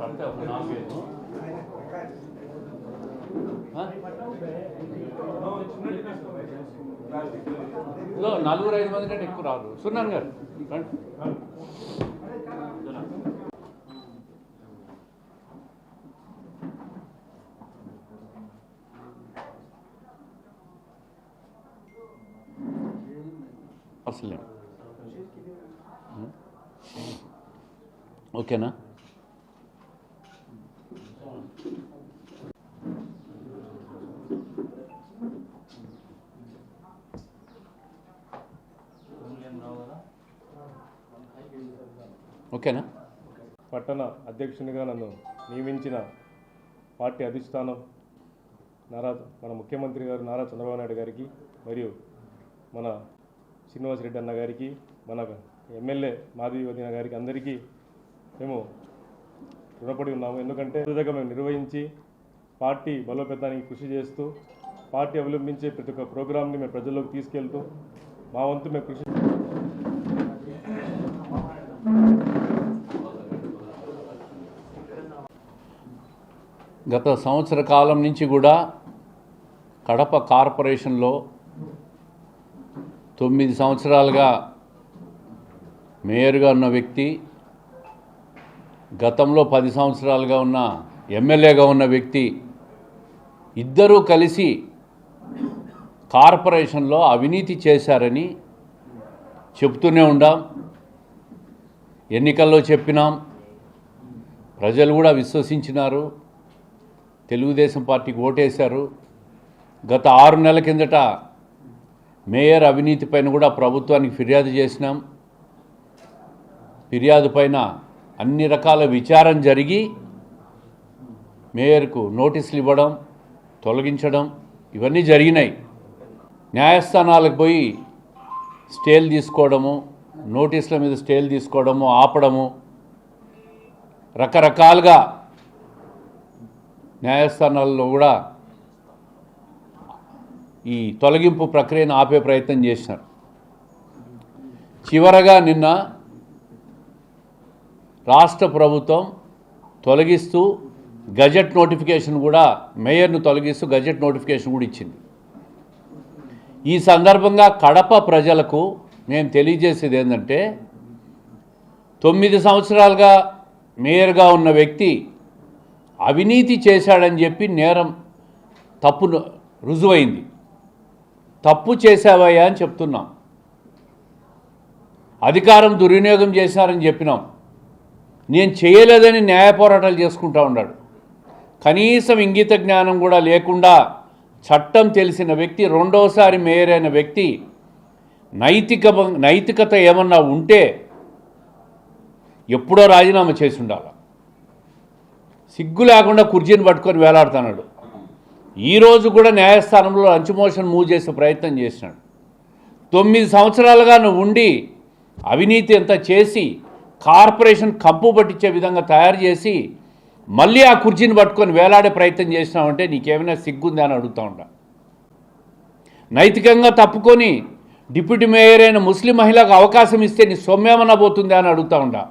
అంటే ఒక నలుగురు ఐదు మంది కంటే ఎక్కువ రాదు. సున్నాను గారు రండి. అసలు ఓకేనా? పట్టణ అధ్యక్షునిగా నన్ను నియమించిన పార్టీ అధిష్టానం నారా మన ముఖ్యమంత్రి గారు నారా చంద్రబాబు నాయుడు గారికి మరియు మన శ్రీనివాసరెడ్డి అన్న గారికి మన ఎమ్మెల్యే మాధవి వదిన గారికి అందరికీ మేము రుణపడి ఉన్నాము. ఎందుకంటే విధంగా మేము నిర్వహించి పార్టీ బలోపేతానికి కృషి చేస్తూ పార్టీ అవలంబించే ప్రతి ఒక్క ప్రోగ్రామ్ని మేము ప్రజల్లోకి తీసుకెళ్తూ మా వంతు మేము కృషి గత సంవత్సర కాలం నుంచి కూడా కడప కార్పొరేషన్లో తొమ్మిది సంవత్సరాలుగా మేయర్గా ఉన్న వ్యక్తి గతంలో పది సంవత్సరాలుగా ఉన్న ఎమ్మెల్యేగా ఉన్న వ్యక్తి ఇద్దరూ కలిసి కార్పొరేషన్లో అవినీతి చేశారని చెప్తూనే ఉండాం. ఎన్నికల్లో చెప్పినాం. ప్రజలు కూడా విశ్వసించినారు. తెలుగుదేశం పార్టీకి ఓటేశారు. గత ఆరు నెలల కిందట మేయర్ అవినీతి పైన కూడా ప్రభుత్వానికి ఫిర్యాదు చేసినాం. ఫిర్యాదు పైన అన్ని రకాల విచారం జరిగి మేయర్కు నోటీసులు ఇవ్వడం తొలగించడం ఇవన్నీ జరిగినాయి. న్యాయస్థానాలకు పోయి స్టేలు తీసుకోవడము నోటీసుల మీద స్టేలు తీసుకోవడము ఆపడము రకరకాలుగా న్యాయస్థానాల్లో కూడా ఈ తొలగింపు ప్రక్రియను ఆపే ప్రయత్నం చేసినారు చివరగా నిన్న రాష్ట్ర ప్రభుత్వం తొలగిస్తూ గజెట్ నోటిఫికేషన్ కూడా మేయర్ను తొలగిస్తూ గజెట్ నోటిఫికేషన్ కూడా ఇచ్చింది. ఈ సందర్భంగా కడప ప్రజలకు మేము తెలియజేసేది ఏంటంటే తొమ్మిది సంవత్సరాలుగా మేయర్గా ఉన్న వ్యక్తి అవినీతి చేశాడని చెప్పి నేరం తప్పు రుజువైంది. తప్పు చేశావయ్యా అని చెప్తున్నాం. అధికారం దుర్వినియోగం చేశారని చెప్పినాం. నేను చేయలేదని న్యాయ పోరాటాలు చేసుకుంటా ఉన్నాడు. కనీసం ఇంగిత జ్ఞానం కూడా లేకుండా చట్టం తెలిసిన వ్యక్తి రెండోసారి మేయర్ అయిన వ్యక్తి నైతిక నైతికత ఏమన్నా ఉంటే ఎప్పుడో రాజీనామా చేసి ఉండాలి? సిగ్గు లేకుండా కుర్చీని పట్టుకొని వేలాడుతున్నాడు. ఈరోజు కూడా న్యాయస్థానంలో లంచమోషన్ మూవ్ చేసే ప్రయత్నం చేసినాడు. తొమ్మిది సంవత్సరాలుగా నువ్వు ఉండి అవినీతి అంతా చేసి కార్పొరేషన్ కప్పు పట్టించే విధంగా తయారు చేసి మళ్ళీ ఆ కుర్చీని పట్టుకొని వేలాడే ప్రయత్నం చేసినావంటే నీకేమైనా సిగ్గుందా అని అడుగుతా ఉంటా నైతికంగా తప్పుకొని డిప్యూటీ మేయర్ అయిన ముస్లిం మహిళకు అవకాశం ఇస్తే నీ సొమ్మేమన్నా పోతుందా అని అడుగుతా ఉంటా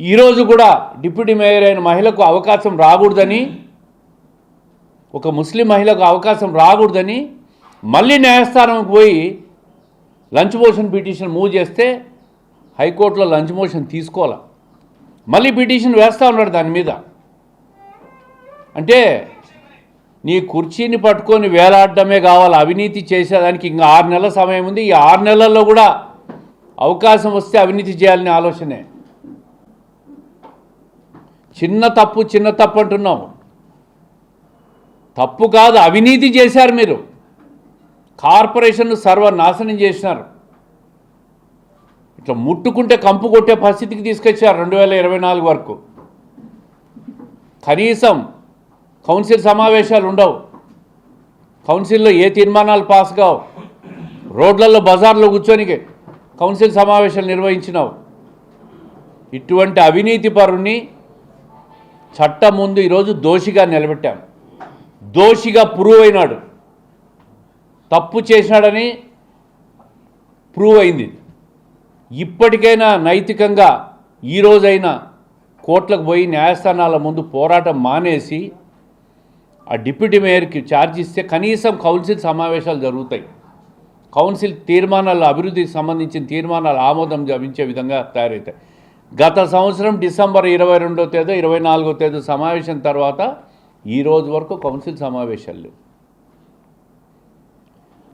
ఈరోజు కూడా డిప్యూటీ మేయర్ అయిన మహిళకు అవకాశం రాకూడదని ఒక ముస్లిం మహిళకు అవకాశం రాకూడదని మళ్ళీ న్యాయస్థానంకి పోయి లంచ్ మోషన్ పిటిషన్ మూవ్ చేస్తే హైకోర్టులో లంచ్ మోషన్ తీసుకోవాలి? మళ్ళీ పిటిషన్ వేస్తూ ఉన్నాడు దాని మీద. అంటే నీ కుర్చీని పట్టుకొని వేలాడడమే కావాలి అవినీతి చేసేదానికి ఇంకా ఆరు నెలల సమయం ఉంది. ఈ ఆరు నెలల్లో కూడా అవకాశం వస్తే అవినీతి చేయాలనే ఆలోచనే. చిన్న తప్పు చిన్న తప్పు అంటున్నాము. తప్పు కాదు అవినీతి చేశారు మీరు. కార్పొరేషన్ను సర్వనాశనం చేసినారు. ఇట్లా ముట్టుకుంటే కంపు కొట్టే పరిస్థితికి తీసుకొచ్చారు రెండు వేల ఇరవై నాలుగు వరకు. కనీసం కౌన్సిల్ సమావేశాలు ఉండవు. కౌన్సిల్లో ఏ తీర్మానాలు పాస్ కావు. రోడ్లలో బజార్లో కూర్చొనికి కౌన్సిల్ సమావేశాలు నిర్వహించినావు. ఇటువంటి అవినీతి పరుణ్ణి చట్టం ముందు ఈరోజు దోషిగా నిలబెట్టాం. దోషిగా ప్రూవ్ అయినాడు తప్పు చేసినాడని ప్రూవ్ అయింది ఇప్పటికైనా నైతికంగా ఈరోజైనా కోర్టులకు పోయి న్యాయస్థానాల ముందు పోరాటం మానేసి ఆ డిప్యూటీ మేయర్కి ఛార్జ్ ఇస్తే కనీసం కౌన్సిల్ సమావేశాలు జరుగుతాయి. కౌన్సిల్ తీర్మానాలు అభివృద్ధికి సంబంధించిన తీర్మానాలు ఆమోదం లభించే విధంగా తయారవుతాయి గత సంవత్సరం డిసెంబర్ ఇరవై రెండో తేదీ ఇరవై నాలుగో తేదీ సమావేశం తర్వాత ఈ రోజు వరకు కౌన్సిల్ సమావేశాలు లేవు.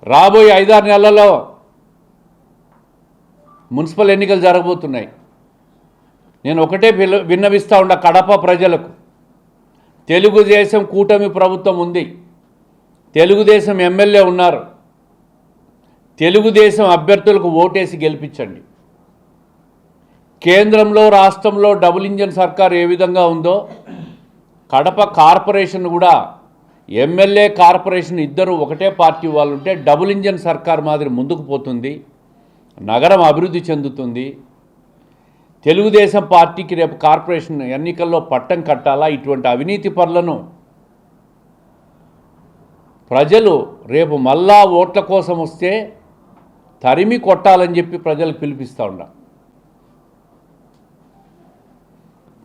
రాబోయే ఐదారు నెలల్లో మున్సిపల్ ఎన్నికలు జరగబోతున్నాయి. నేను ఒకటే విన్నవిస్తూ విన్నవిస్తా ఉండ కడప ప్రజలకు. తెలుగుదేశం కూటమి ప్రభుత్వం ఉంది. తెలుగుదేశం ఎమ్మెల్యే ఉన్నారు. తెలుగుదేశం అభ్యర్థులకు ఓటేసి గెలిపించండి. కేంద్రంలో రాష్ట్రంలో డబుల్ ఇంజన్ సర్కార్ ఏ విధంగా ఉందో కడప కార్పొరేషన్ కూడా ఎమ్మెల్యే కార్పొరేషన్ ఇద్దరు ఒకటే పార్టీ వాళ్ళు ఉంటే డబుల్ ఇంజన్ సర్కార్ మాదిరి ముందుకు పోతుంది నగరం అభివృద్ధి చెందుతుంది. తెలుగుదేశం పార్టీకి రేపు కార్పొరేషన్ ఎన్నికల్లో పట్టం కట్టాలా? ఇటువంటి అవినీతి పనులను ప్రజలు రేపు మళ్ళా ఓట్ల కోసం వస్తే తరిమి కొట్టాలని చెప్పి ప్రజలకు పిలిపిస్తూ ఉన్నా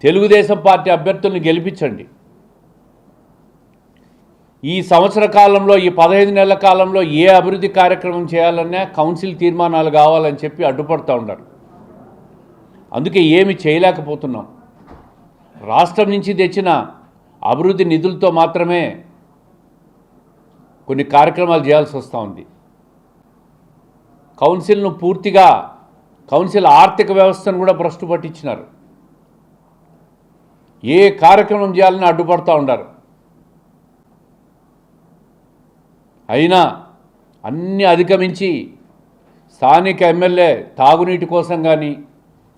తెలుగుదేశం పార్టీ అభ్యర్థుల్ని గెలిపించండి. ఈ సంవత్సర కాలంలో ఈ పదహైదు నెలల కాలంలో ఏ అభివృద్ధి కార్యక్రమం చేయాలన్నా కౌన్సిల్ తీర్మానాలు కావాలని చెప్పి అడ్డుపడుతూ ఉన్నారు. అందుకే ఏమి చేయలేకపోతున్నాం. రాష్ట్రం నుంచి తెచ్చిన అభివృద్ధి నిధులతో మాత్రమే కొన్ని కార్యక్రమాలు చేయాల్సి వస్తూ ఉంది. కౌన్సిల్ను పూర్తిగా కౌన్సిల్ ఆర్థిక వ్యవస్థను కూడా భ్రష్టు పట్టించినారు. ఏ కార్యక్రమం చేయాలని అడ్డుపడుతూ ఉన్నారు అయినా అన్ని అధిగమించి స్థానిక ఎమ్మెల్యే తాగునీటి కోసం కానీ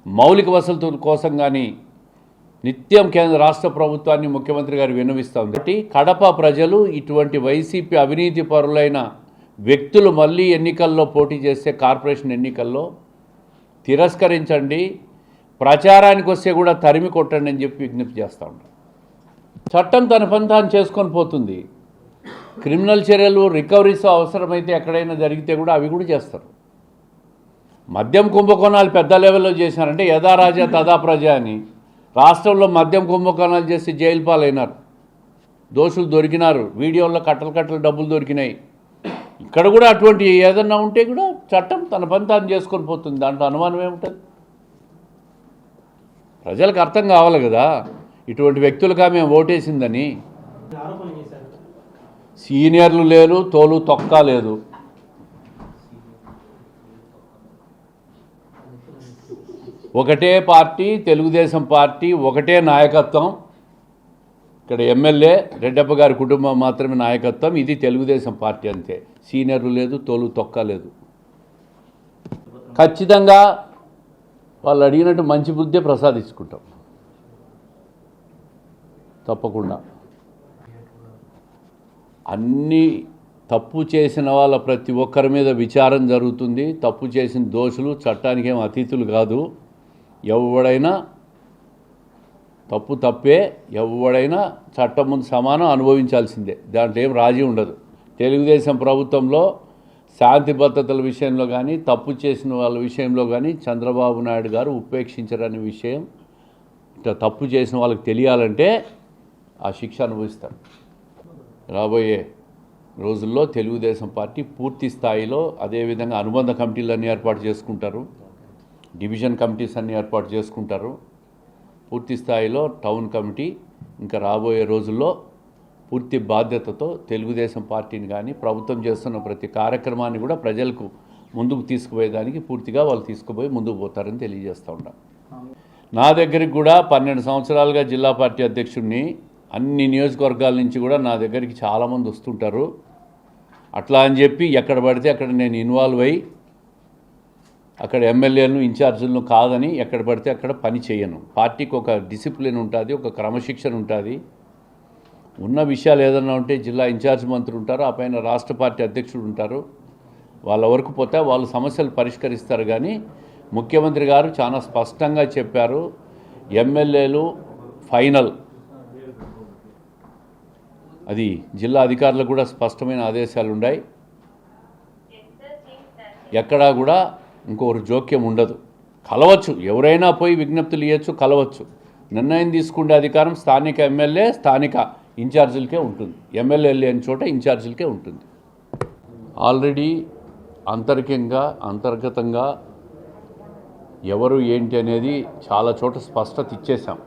మౌలిక వసతుల కోసం కానీ నిత్యం కేంద్ర రాష్ట్ర ప్రభుత్వాన్ని ముఖ్యమంత్రి గారు విన్నవిస్తూ ఉంది. కాబట్టి కడప ప్రజలు ఇటువంటి వైసీపీ అవినీతి పరులైన వ్యక్తులు మళ్ళీ ఎన్నికల్లో పోటీ చేస్తే కార్పొరేషన్ ఎన్నికల్లో తిరస్కరించండి. ప్రచారానికి వస్తే కూడా తరిమి కొట్టండి అని చెప్పి విజ్ఞప్తి చేస్తూ ఉంటాం చట్టం తన పని తాను చేసుకొని పోతుంది. క్రిమినల్ చర్యలు రికవరీస్ అవసరమైతే ఎక్కడైనా జరిగితే కూడా అవి కూడా చేస్తారు. మద్యం కుంభకోణాలు పెద్ద లెవెల్లో చేశారంటే యథా రాజా తదా ప్రజ అని రాష్ట్రంలో మద్యం కుంభకోణాలు చేసి జైలు పాలైనారు. దోషులు దొరికినారు. వీడియోల్లో కట్టలు కట్టలు డబ్బులు దొరికినాయి. ఇక్కడ కూడా అటువంటి ఏదన్నా ఉంటే కూడా చట్టం తన పని తాను చేసుకొని పోతుంది. దాంట్లో అనుమానం ఏముంటుంది? ప్రజలకు అర్థం కావాలి కదా. ఇటువంటి వ్యక్తులుగా మేము ఓటేసిందని. సీనియర్లు లేరు తోలు తొక్క లేదు. ఒకటే పార్టీ తెలుగుదేశం పార్టీ ఒకటే నాయకత్వం. ఇక్కడ ఎమ్మెల్యే రెడ్డప్ప గారి కుటుంబం మాత్రమే నాయకత్వం ఇది తెలుగుదేశం పార్టీ అంతే. సీనియర్లు లేదు తోలు తొక్క లేదు. ఖచ్చితంగా వాళ్ళు అడిగినట్టు మంచి బుద్ధే ప్రసాదించుకుంటాం. తప్పకుండా. అన్ని తప్పు చేసిన వాళ్ళ ప్రతి ఒక్కరి మీద విచారం జరుగుతుంది. తప్పు చేసిన దోషులు చట్టానికి ఏం అతీతులు కాదు. ఎవడైనా తప్పు తప్పే ఎవడైనా చట్టం ముందు సమానం అనుభవించాల్సిందే. దాంట్లో ఏం రాజీ ఉండదు. తెలుగుదేశం ప్రభుత్వంలో శాంతి భద్రతల విషయంలో కానీ తప్పు చేసిన వాళ్ళ విషయంలో కానీ చంద్రబాబు నాయుడు గారు ఉపేక్షించరనే విషయం ఇట్లా తప్పు చేసిన వాళ్ళకి తెలియాలంటే ఆ శిక్ష అనుభవిస్తారు. రాబోయే రోజుల్లో తెలుగుదేశం పార్టీ పూర్తి స్థాయిలో అదేవిధంగా అనుబంధ కమిటీలన్నీ ఏర్పాటు చేసుకుంటారు. డివిజన్ కమిటీస్ అన్నీ ఏర్పాటు చేసుకుంటారు. పూర్తి స్థాయిలో టౌన్ కమిటీ ఇంకా రాబోయే రోజుల్లో పూర్తి బాధ్యతతో తెలుగుదేశం పార్టీని కానీ ప్రభుత్వం చేస్తున్న ప్రతి కార్యక్రమాన్ని కూడా ప్రజలకు ముందుకు తీసుకుపోయేదానికి పూర్తిగా వాళ్ళు తీసుకుపోయి ముందుకు పోతారని తెలియజేస్తూ ఉంటాం నా దగ్గరికి కూడా పన్నెండు సంవత్సరాలుగా జిల్లా పార్టీ అధ్యక్షుడిని అన్ని నియోజకవర్గాల నుంచి కూడా నా దగ్గరికి చాలామంది వస్తుంటారు. అట్లా అని చెప్పి ఎక్కడ పడితే అక్కడ నేను ఇన్వాల్వ్ అయ్యి అక్కడ ఎమ్మెల్యేలను ఇన్ఛార్జీలను కాదని ఎక్కడ పడితే అక్కడ పని చేయను. పార్టీకి ఒక డిసిప్లిన్ ఉంటుంది ఒక క్రమశిక్షణ ఉంటుంది. ఉన్న విషయాలు ఏదన్నా ఉంటే జిల్లా ఇన్ఛార్జ్ మంత్రులు ఉంటారు ఆ పైన రాష్ట్ర పార్టీ అధ్యక్షుడు ఉంటారు. వాళ్ళ వరకు పోతే వాళ్ళు సమస్యలు పరిష్కరిస్తారు కానీ ముఖ్యమంత్రి గారు చాలా స్పష్టంగా చెప్పారు ఎమ్మెల్యేలు ఫైనల్. అది జిల్లా అధికారులకు కూడా స్పష్టమైన ఆదేశాలు ఉన్నాయి ఎక్కడా కూడా ఇంకొకరు జోక్యం ఉండదు. కలవచ్చు ఎవరైనా పోయి విజ్ఞప్తులు ఇవ్వచ్చు కలవచ్చు. నిర్ణయం తీసుకునే అధికారం స్థానిక ఎమ్మెల్యే స్థానిక ఇన్ఛార్జీలకే ఉంటుంది. ఎమ్మెల్యే లేని చోట ఇన్ఛార్జీలకే ఉంటుంది. ఆల్రెడీ అంతర్కంగా అంతర్గతంగా ఎవరు ఏంటి అనేది చాలా చోట స్పష్టత ఇచ్చేసాం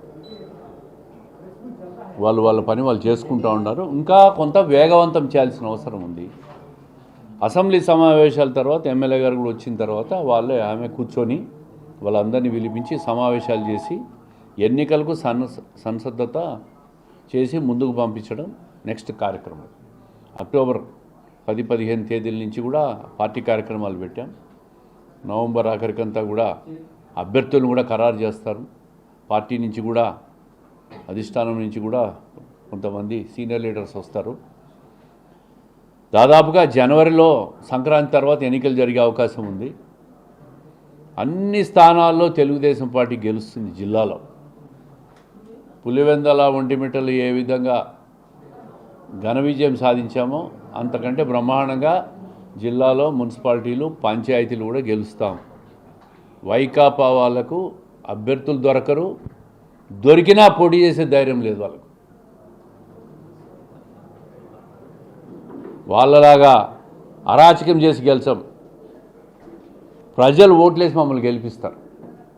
వాళ్ళు వాళ్ళ పని వాళ్ళు చేసుకుంటూ ఉన్నారు. ఇంకా కొంత వేగవంతం చేయాల్సిన అవసరం ఉంది. అసెంబ్లీ సమావేశాల తర్వాత ఎమ్మెల్యే గారు కూడా వచ్చిన తర్వాత వాళ్ళే ఆమె కూర్చొని వాళ్ళందరినీ పిలిపించి సమావేశాలు చేసి ఎన్నికలకు సన్న సంసద్ధత చేసి ముందుకు పంపించడం నెక్స్ట్ కార్యక్రమం. అక్టోబర్ పది పదిహేను తేదీల నుంచి కూడా పార్టీ కార్యక్రమాలు పెట్టాం. నవంబర్ ఆఖరికంతా కూడా అభ్యర్థులను కూడా ఖరారు చేస్తారు. పార్టీ నుంచి కూడా అధిష్టానం నుంచి కూడా కొంతమంది సీనియర్ లీడర్స్ వస్తారు. దాదాపుగా జనవరిలో సంక్రాంతి తర్వాత ఎన్నికలు జరిగే అవకాశం ఉంది. అన్ని స్థానాల్లో తెలుగుదేశం పార్టీ గెలుస్తుంది జిల్లాలో. పులివెందల ఒంటిమిట్టలు ఏ విధంగా ఘన విజయం సాధించామో అంతకంటే బ్రహ్మాండంగా జిల్లాలో మున్సిపాలిటీలు పంచాయతీలు కూడా గెలుస్తాం. వైకాపా వాళ్ళకు అభ్యర్థులు దొరకరు. దొరికినా పోటీ చేసే ధైర్యం లేదు వాళ్ళకు. వాళ్ళలాగా అరాచకం చేసి గెలిచాం. ప్రజలు ఓట్లేసి మమ్మల్ని గెలిపిస్తారు.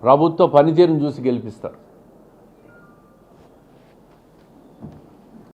ప్రభుత్వ పనితీరును చూసి గెలిపిస్తారు.